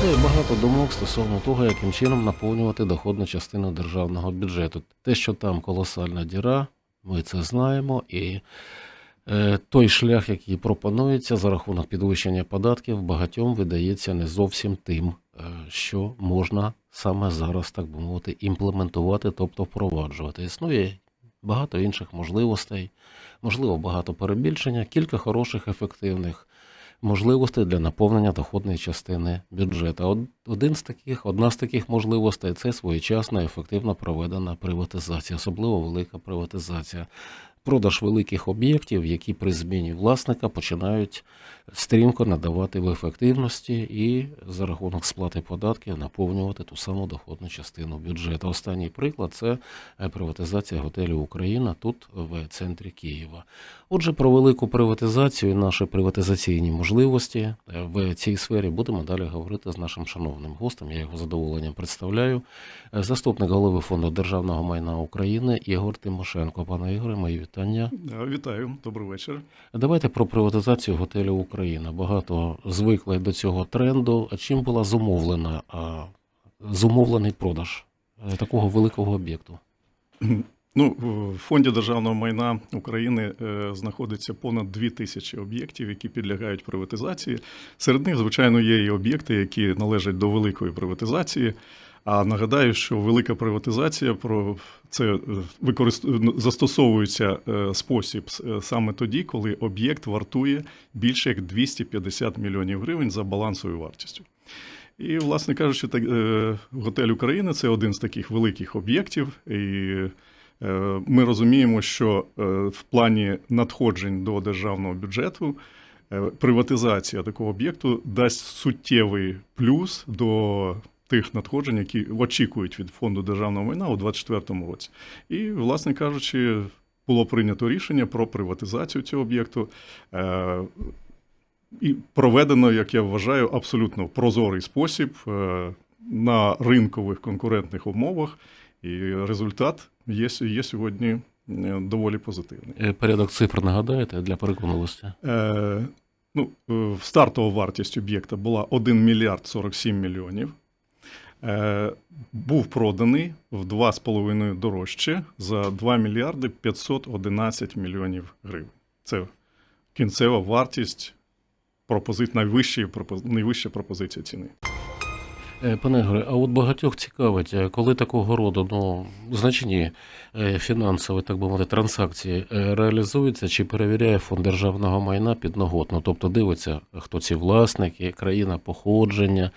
Існує багато думок стосовно того, яким чином наповнювати доходну частину державного бюджету. Те, що там колосальна діра, ми це знаємо, і е, той шлях, який пропонується за рахунок підвищення податків, багатьом видається не зовсім тим, е, що можна саме зараз, так би мовити, імплементувати, тобто впроваджувати. Існує багато інших можливостей, можливо, багато перебільшення, кілька хороших, ефективних можливостей для наповнення доходної частини бюджету. Од- Один з таких, одна з таких можливостей це своєчасна, ефективно проведена приватизація, особливо велика приватизація. Продаж великих об'єктів, які при зміні власника починають стрімко надавати в ефективності і за рахунок сплати податків наповнювати ту саму доходну частину бюджету. Останній приклад це е, приватизація готелю Україна тут в центрі Києва. Отже, про велику приватизацію і наші приватизаційні можливості е, в цій сфері будемо далі говорити з нашим шановним гостем. Я його задоволенням представляю. Е, Заступник голови фонду державного майна України Ігор Тимошенко. Пане Ігоре, мої вітання. Да, Вітаю, добрий вечір. Давайте про приватизацію готелю Україна. Багато звикли до цього тренду. А чим була зумовлена а, зумовлений продаж е, такого великого об'єкту? Ну, в фонді державного майна України е, знаходиться понад дві тисячі об'єктів, які підлягають приватизації. Серед них, звичайно, є і об'єкти, які належать до великої приватизації. А нагадаю, що велика приватизація про це е, використ... застосовується е, спосіб е, саме тоді, коли об'єкт вартує більше як 250 мільйонів гривень за балансовою вартістю. І, власне кажучи, так, готель України це один з таких великих об'єктів. І ми розуміємо, що в плані надходжень до державного бюджету приватизація такого об'єкту дасть суттєвий плюс до тих надходжень, які очікують від фонду державного майна у 2024 році. І, власне кажучи, було прийнято рішення про приватизацію цього об'єкту. Е, і проведено, як я вважаю, абсолютно прозорий спосіб е, на ринкових конкурентних умовах, і результат є, є сьогодні е, доволі позитивний. Порядок цифр нагадаєте для переконливості? Е, ну, стартова вартість об'єкта була 1 мільярд 47 мільйонів. Е, був проданий в 2,5 дорожче за 2 мільярди 511 мільйонів гривень. Це кінцева вартість пропозит, найвищої, пропоз- найвища пропозиція ціни. Е, Пане Ігоре, а от багатьох цікавить, е, коли такого роду ну, значні е, фінансові, так би мовити, транзакції реалізуються, чи перевіряє фонд державного майна підноготно? Тобто дивиться, хто ці власники, країна походження,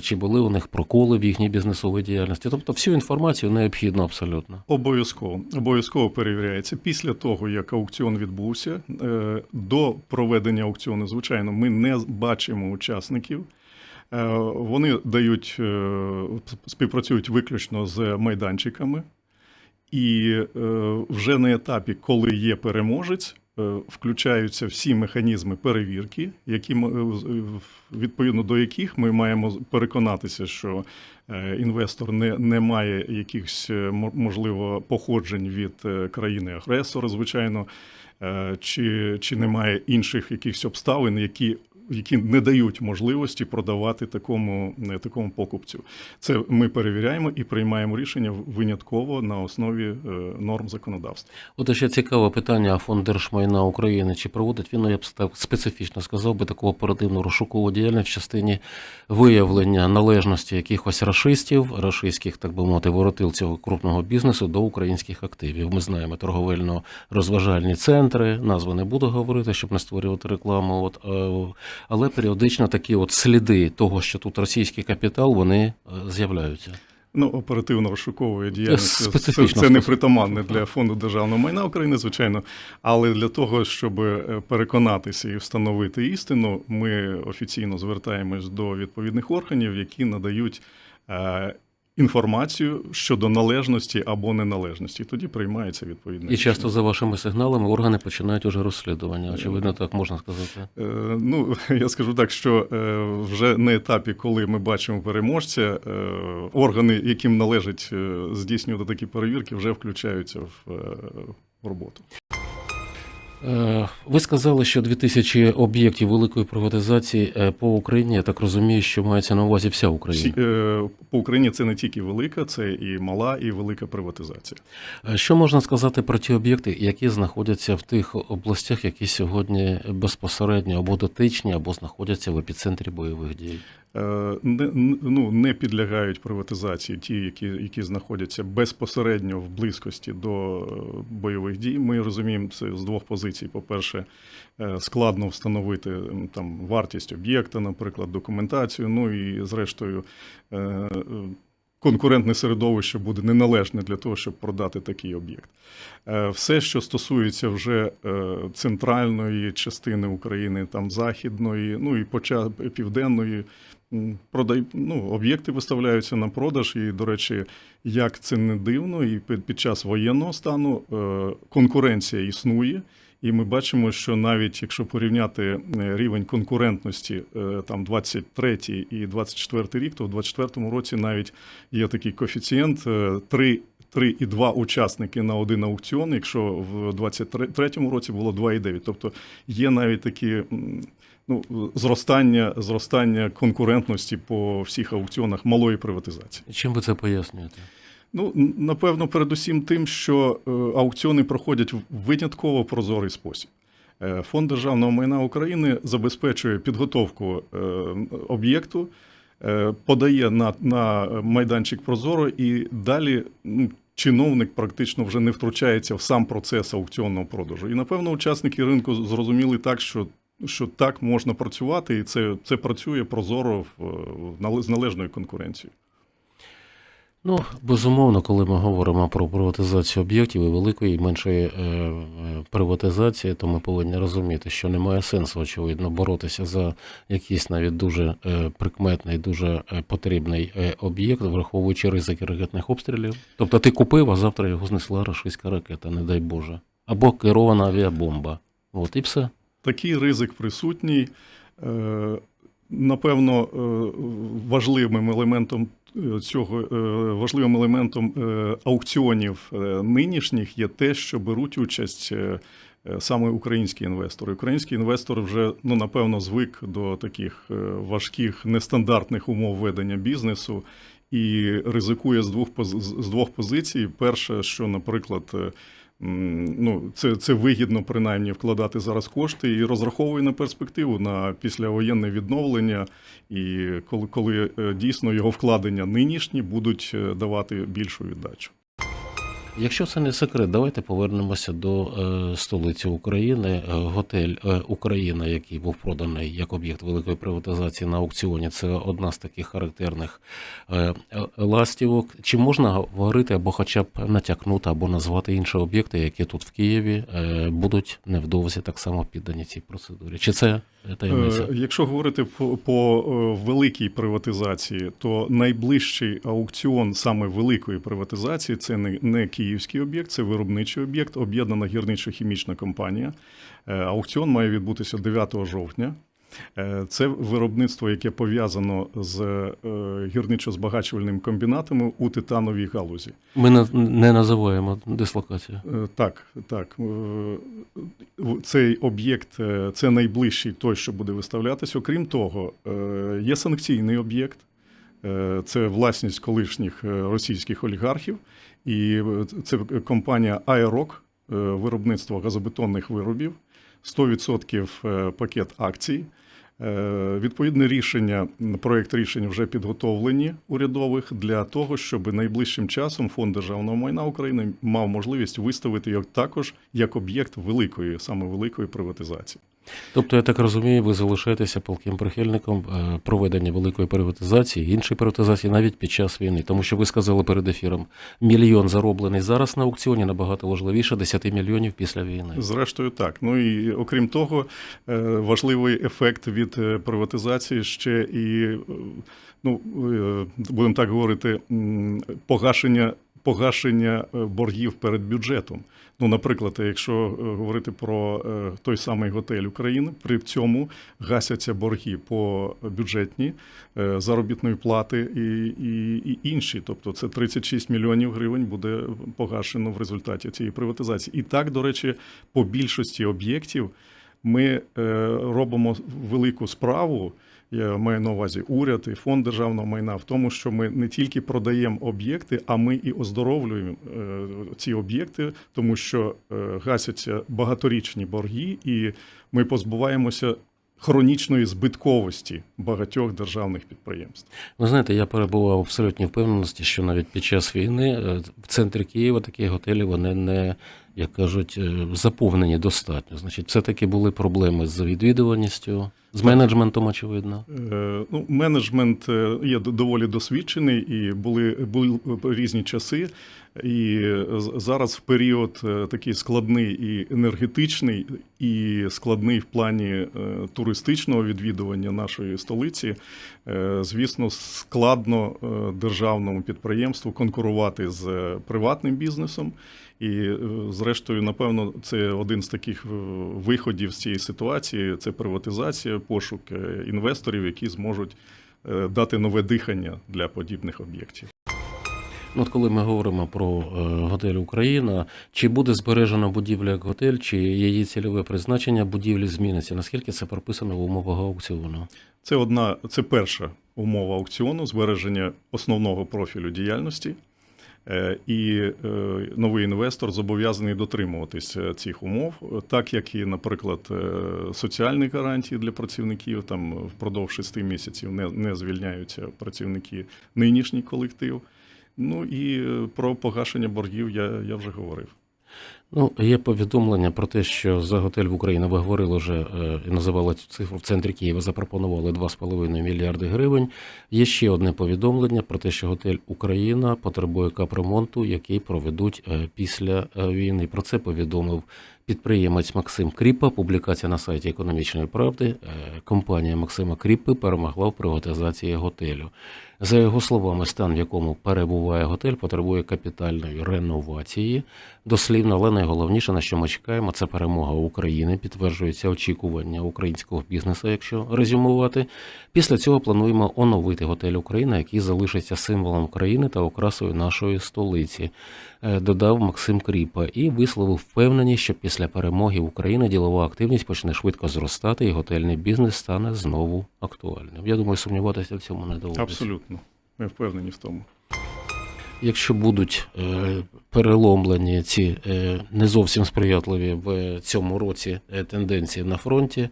чи були у них проколи в їхній бізнесовій діяльності. Тобто всю інформацію необхідно абсолютно. Обов'язково обов'язково перевіряється. Після того, як аукціон відбувся, до проведення аукціону, звичайно, ми не бачимо учасників. Е, Вони дають е, співпрацюють виключно з майданчиками, і е, вже на етапі, коли є переможець, включаються всі механізми перевірки, які відповідно до яких ми маємо переконатися, що інвестор не, не має якихось можливо походжень від країни-агресора, звичайно, чи, чи немає інших якихось обставин, які. Які не дають можливості продавати такому, е, такому покупцю. Це ми перевіряємо і приймаємо рішення винятково на основі е, норм законодавства. От ще цікаве питання, фонд держмайна України, чи проводить він, ну, я б специфічно сказав би, таку оперативну розшукову діяльність в частині виявлення належності якихось рашистів, рашистських, так би мовити, воротил цього крупного бізнесу до українських активів. Ми знаємо торговельно-розважальні центри, назви не буду говорити, щоб не створювати рекламу. От, е, але періодично такі от сліди того, що тут російський капітал, вони е, з'являються. Ну, оперативно-розшукової діяльності це, специфічно це не притаманне для фонду державного майна України, звичайно. Але для того, щоб е, переконатися і встановити істину, ми офіційно звертаємось до відповідних органів, які надають е, інформацію щодо належності або неналежності. Тоді приймається відповідне І часто за вашими сигналами органи починають уже розслідування. Очевидно, так можна сказати. Е, Ну, я скажу так, що е, вже на етапі, коли ми бачимо переможця, е, органи, яким належить е, здійснювати такі перевірки, вже включаються е, в роботу. Е, Ви сказали, що 2000 об'єктів великої приватизації е, по Україні. Я так розумію, що мається на увазі вся Україна. Е, по Україні це не тільки велика, це і мала, і велика приватизація. Що можна сказати про ті об'єкти, які знаходяться в тих областях, які сьогодні безпосередньо або дотичні, або знаходяться в епіцентрі бойових дій? Е, Не, ну, не підлягають приватизації ті, які, які знаходяться безпосередньо в близькості до е, бойових дій. Ми розуміємо це з двох позицій. По-перше, е, складно встановити там вартість об'єкта, наприклад, документацію. Ну і зрештою. Конкурентне середовище буде неналежне для того, щоб продати такий об'єкт. Все, що стосується вже центральної частини України, там західної, ну і поча південної, продай, ну, об'єкти виставляються на продаж. І, до речі, як це не дивно, і під, час воєнного стану е, конкуренція існує. І ми бачимо, що навіть якщо порівняти е, рівень конкурентності е, там 23 і 24 рік, то в 24 році навіть є такий коефіцієнт е, 3 3,2 учасники на один аукціон, якщо в 23 році було 2,9. Тобто є навіть такі ну, зростання, зростання конкурентності по всіх аукціонах малої приватизації. Чим ви це пояснюєте? Ну, напевно, передусім тим, що е, аукціони проходять в винятково прозорий спосіб. Е, Фонд державного майна України забезпечує підготовку е, об'єкту, подає на, на майданчик Прозоро, і далі ну, чиновник практично вже не втручається в сам процес аукціонного продажу. І напевно, учасники ринку зрозуміли так, що. Що так можна працювати, і це, це працює прозоро в, в з належною конкуренцією. Ну, безумовно, коли ми говоримо про приватизацію об'єктів і великої і меншої е, е, приватизації, то ми повинні розуміти, що немає сенсу, очевидно, боротися за якийсь навіть дуже е, прикметний, дуже потрібний об'єкт, враховуючи ризики ракетних обстрілів. Тобто ти купив, а завтра його знесла рашистська ракета, не дай Боже. Або керована авіабомба. От і все. Такий ризик присутній. Напевно, важливим елементом цього е, важливим елементом е, аукціонів е, нинішніх є те, що беруть участь саме українські інвестори. Український інвестор вже ну напевно звик до таких важких нестандартних умов ведення бізнесу і ризикує з двох з двох позицій. Перше, що, наприклад, Ну, це, це вигідно принаймні вкладати зараз кошти і розраховує на перспективу на післявоєнне відновлення, і коли, коли е, дійсно його вкладення нинішні будуть е, давати більшу віддачу. Якщо це не секрет, давайте повернемося до е, столиці України. Е, Готель е, Україна, який був проданий як об'єкт великої приватизації на аукціоні, це одна з таких характерних е, е, ластівок. Чи можна говорити або хоча б натякнути, або назвати інші об'єкти, які тут в Києві е, будуть невдовзі так само піддані цій процедурі? Чи це таємниця? Е, Якщо говорити по, по великій приватизації, то найближчий аукціон саме великої приватизації це не, не київський об'єкт, це виробничий об'єкт, об'єднана гірничо-хімічна компанія. Е, Аукціон має відбутися 9 жовтня. Е, Це виробництво, яке пов'язано з е, гірничо-збагачувальним комбінатами у титановій галузі. Ми не називаємо дислокацію. Так, так. Цей об'єкт це найближчий той, що буде виставлятися. Окрім того, є санкційний об'єкт. Це власність колишніх російських олігархів, і е, це компанія Аерок, виробництво газобетонних виробів, 100% е, пакет акцій. Е, Відповідне рішення, м, проект рішень вже підготовлені урядових для того, щоб найближчим часом фонд державного майна України мав можливість виставити його також як об'єкт великої, саме великої приватизації. Тобто, я так розумію, ви залишаєтеся палким прихильником е, проведення великої приватизації, іншої приватизації навіть під час війни. Тому що ви сказали перед ефіром, мільйон зароблений зараз на аукціоні набагато важливіше 10 мільйонів після війни. Зрештою, так. Ну і окрім того, е, важливий ефект від е, приватизації ще і, ну, будемо так говорити, погашення погашення е, боргів перед бюджетом. Ну, наприклад, якщо е, говорити про е, той самий готель України, при цьому гасяться борги по бюджетні заробітної плати і, і, і інші. Тобто це 36 мільйонів гривень буде погашено в результаті цієї приватизації. І так, до речі, по більшості об'єктів ми робимо велику справу. Я маю на увазі уряд і фонд державного майна в тому, що ми не тільки продаємо об'єкти, а ми і оздоровлюємо е, ці об'єкти, тому що е, гасяться багаторічні борги, і ми позбуваємося хронічної збитковості багатьох державних підприємств. Ви знаєте, я перебував в абсолютній впевненості, що навіть під час війни е, в центрі Києва такі готелі вони не, як кажуть, е, заповнені достатньо. Значить, все-таки були проблеми з відвідуваністю, з менеджментом, очевидно. Е, Ну, менеджмент е, є доволі досвідчений, і були, були різні часи. І зараз в період такий складний і енергетичний, і складний в плані туристичного відвідування нашої столиці. Звісно, складно державному підприємству конкурувати з приватним бізнесом. І, е, зрештою, напевно, це один з таких е, виходів з цієї ситуації: це приватизація, пошук е, інвесторів, які зможуть дати нове дихання для подібних об'єктів. Ну, От коли ми говоримо про готель Україна, чи буде збережена будівля як готель, чи її цільове призначення будівлі зміниться? Наскільки це прописано в умовах аукціону? Це одна, це перша умова аукціону збереження основного профілю діяльності. Е, І е, новий інвестор зобов'язаний дотримуватись е, цих умов, так як і, наприклад, соціальні гарантії для працівників там впродовж шести місяців не, не звільняються працівники нинішній колектив. Ну і про погашення боргів я, я вже говорив. Ну, є повідомлення про те, що за готель в Україні ви говорили вже е, і називали цю цифру в центрі Києва, запропонували 2,5 мільярди гривень. Є ще одне повідомлення про те, що готель Україна потребує капремонту, який проведуть е, після е, війни. Про це повідомив підприємець Максим Кріпа. Публікація на сайті економічної правди. Компанія Максима Кріпи перемогла в приватизації готелю. За його словами, стан, в якому перебуває готель, потребує капітальної реновації. Дослівно, але найголовніше, на що ми чекаємо, це перемога України. Підтверджується очікування українського бізнесу, якщо резюмувати. Після цього плануємо оновити готель Україна, який залишиться символом країни та окрасою нашої столиці. е, Додав Максим Кріпа і висловив впевненість, що після перемоги України ділова активність почне швидко зростати, і готельний бізнес стане знову актуальним. Я думаю, сумніватися в цьому не доводиться. Абсолютно. Ми впевнені в тому. Якщо будуть е, переломлені ці е, не зовсім сприятливі в цьому році е, тенденції на фронті,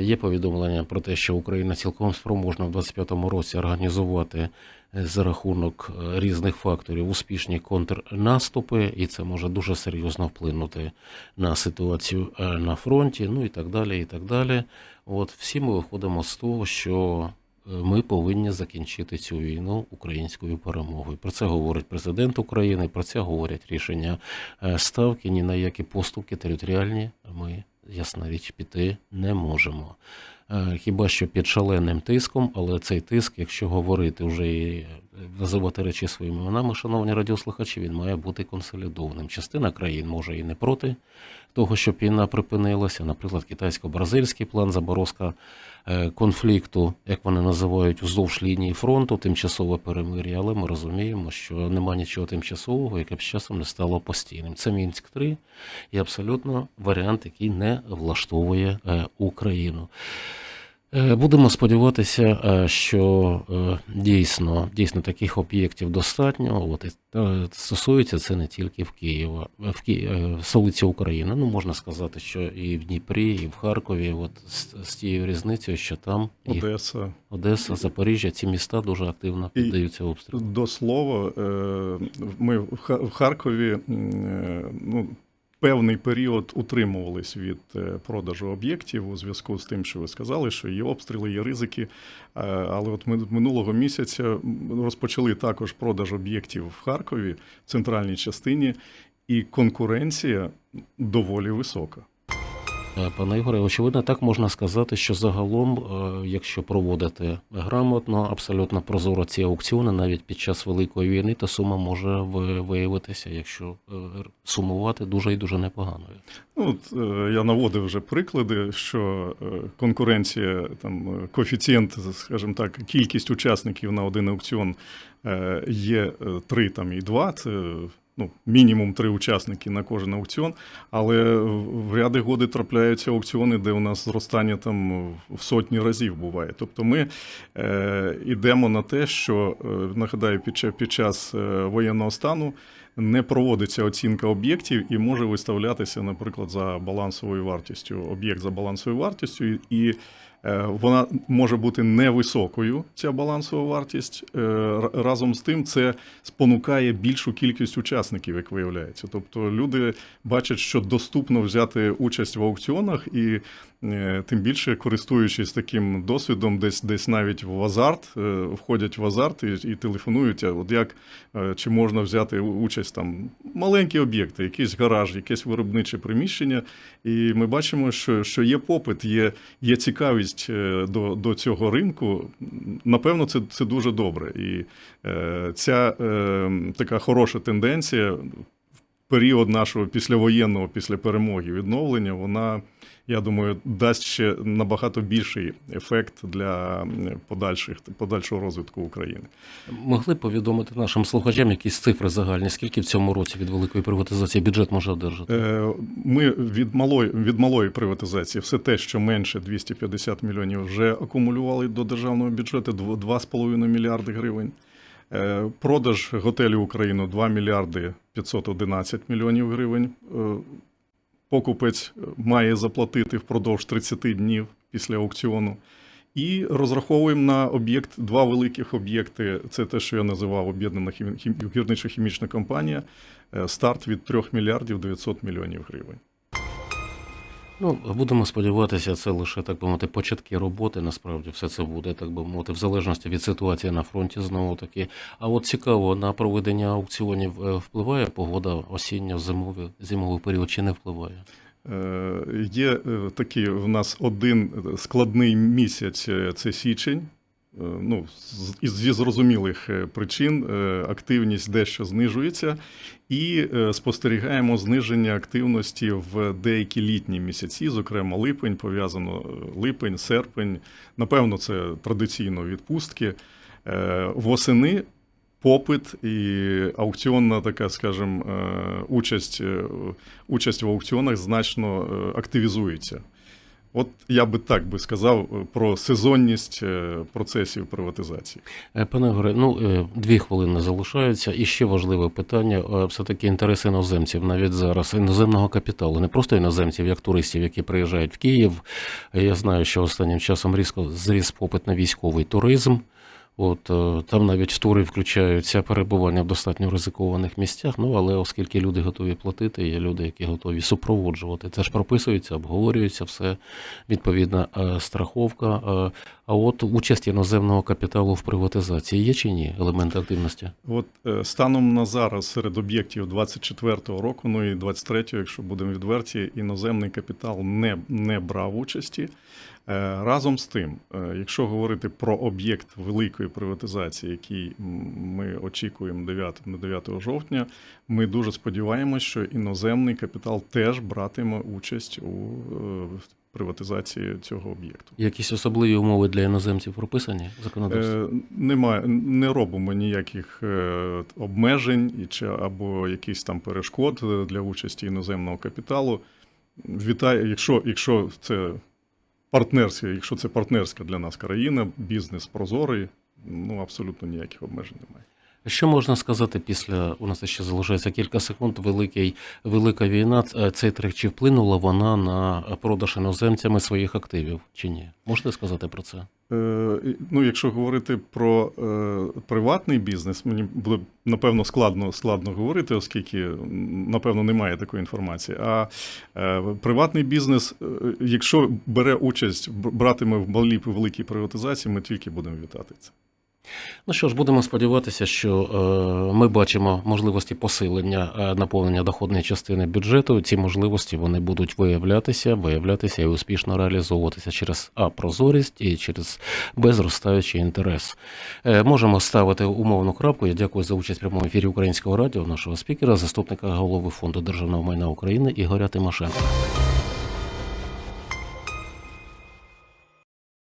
є повідомлення про те, що Україна цілком спроможна в 2025 році організувати за рахунок різних факторів успішні контрнаступи, і це може дуже серйозно вплинути на ситуацію на фронті, ну і так далі. І так далі. От всі ми виходимо з того, що ми повинні закінчити цю війну українською перемогою. Про це говорить президент України, про це говорять рішення е, ставки. Ні на які поступки територіальні ми, ясна річ, піти не можемо. Е, Хіба що під шаленим тиском, але цей тиск, якщо говорити вже і е, називати речі своїми іменами, шановні радіослухачі, він має бути консолідованим. Частина країн може і не проти того, щоб війна припинилася. Наприклад, китайсько-бразильський план заборозка е, конфлікту, як вони називають, вздовж лінії фронту, тимчасове перемир'я. Але ми розуміємо, що нема нічого тимчасового, яке б з часом не стало постійним. Це Мінськ 3 і абсолютно варіант, який не влаштовує е, Україну. Е, Будемо сподіватися, е, що е, дійсно, дійсно таких об'єктів достатньо. От, і, стосується це не тільки в Києва, в Ки... е, столиці України. Ну, можна сказати, що і в Дніпрі, і в Харкові, от з, з тією різницею, що там і Одеса. Одеса, Запоріжжя, ці міста дуже активно піддаються обстрілу. До слова, ми в Харкові ну, певний період утримувались від е, продажу об'єктів у зв'язку з тим, що ви сказали, що є обстріли, є ризики. Е, Але от ми минулого місяця розпочали також продаж об'єктів в Харкові, в центральній частині, і конкуренція доволі висока. Е, Пане Ігоре, очевидно, так можна сказати, що загалом, е, якщо проводити грамотно, абсолютно прозоро ці аукціони, навіть під час великої війни, та сума може виявитися, якщо е, сумувати, дуже і дуже непоганою. Ну, я наводив вже приклади, що конкуренція, там коефіцієнт, скажімо так, кількість учасників на один аукціон є 3 там, і 2, це ну, мінімум 3 учасники на кожен аукціон, але в ряди годи трапляються аукціони, де у нас зростання там в сотні разів буває. Тобто ми е, йдемо на те, що е, нагадаю, під час, е, воєнного стану не проводиться оцінка об'єктів і може виставлятися, наприклад, за балансовою вартістю, об'єкт за балансовою вартістю, і- вона може бути невисокою, ця балансова вартість. Е, Разом з тим, це спонукає більшу кількість учасників, як виявляється. Тобто люди бачать, що доступно взяти участь в аукціонах, і е, тим більше користуючись таким досвідом, десь десь навіть в азарт, е, входять в азарт і, і телефонують. От як е, чи можна взяти участь там маленькі об'єкти, якийсь гараж, якесь виробниче приміщення. І ми бачимо, що, що є попит, є, є цікавість е, до, до цього ринку. Напевно, це, це дуже добре. І е, ця е, така хороша тенденція в період нашого післявоєнного, після перемоги відновлення, вона, я думаю, дасть ще набагато більший ефект для подальших, подальшого розвитку України. Могли б повідомити нашим слухачам якісь цифри загальні, скільки в цьому році від великої приватизації бюджет може одержати? Е, Ми від малої від малої приватизації все те, що менше 250 мільйонів, вже акумулювали до державного бюджету дв- 2,5 мільярди гривень. Е, Продаж готелю Україну 2 мільярди 511 мільйонів гривень. Е, Покупець має заплатити впродовж 30 днів після аукціону. І розраховуємо на об'єкт, два великих об'єкти. Це те, що я називав об'єднана хім- хім- гірничо-хімічна компанія. Е, Старт від 3 мільярдів 900 мільйонів гривень. Ну, будемо сподіватися, це лише так би мовити, початки роботи. Насправді все це буде, так би мовити, в залежності від ситуації на фронті знову таки. А от цікаво, на проведення аукціонів е, впливає погода осіння, зимовий, зимовий період чи не впливає? Е, Є е, такий в нас один складний місяць це січень. Е, Ну, зі зрозумілих е, причин е, активність дещо знижується, і спостерігаємо зниження активності в деякі літні місяці, зокрема липень, пов'язано липень, серпень. Напевно, це традиційно відпустки. Восени попит і аукціонна така, скажімо, участь, участь в аукціонах значно активізується. От я би так би сказав е, про сезонність е, процесів приватизації. Е, Пане Горе, ну дві хвилини залишаються. І ще важливе питання: е, все-таки інтереси іноземців навіть зараз іноземного капіталу, не просто іноземців, як туристів, які приїжджають в Київ. Я знаю, що останнім часом різко зріс попит на військовий туризм. От е, там навіть тури включаються перебування в достатньо ризикованих місцях. Ну але оскільки люди готові платити, є люди, які готові супроводжувати. Це ж прописується, обговорюється все відповідна е, страховка. Е, А от участь іноземного капіталу в приватизації є чи ні елемент активності? От станом на зараз серед об'єктів 24-го року, ну і 23-го, якщо будемо відверті, іноземний капітал не, не брав участі. Е, Разом з тим, е, якщо говорити про об'єкт великої приватизації, який ми очікуємо 9, на 9 жовтня, ми дуже сподіваємося, що іноземний капітал теж братиме участь у е, приватизації цього об'єкту. Якісь особливі умови для іноземців прописані в законодавстві? Е, Немає, не робимо ніяких обмежень і чи або якихось там перешкод для участі іноземного капіталу. Вітаю, якщо, якщо це партнерська, якщо це партнерська для нас країна, бізнес прозорий, ну абсолютно ніяких обмежень немає. Що можна сказати після у нас ще залишається кілька секунд. Великий велика війна. Е, Цей трек чи вплинула вона на продаж іноземцями своїх активів чи ні? Можете сказати про це? Е, Ну, якщо говорити про е, приватний бізнес, мені буде напевно складно складно говорити, оскільки напевно немає такої інформації. А е, приватний бізнес, якщо бере участь, братиме в малій великій приватизації, ми тільки будемо вітати це. Ну що ж, будемо сподіватися, що е, ми бачимо можливості посилення е, наповнення доходної частини бюджету. Ці можливості вони будуть виявлятися, виявлятися і успішно реалізовуватися через а прозорість і через безростаючий інтерес. Е, можемо ставити умовну крапку. Я дякую за участь в прямому ефірі Українського радіо, нашого спікера, заступника голови фонду державного майна України Ігоря Тимошенка.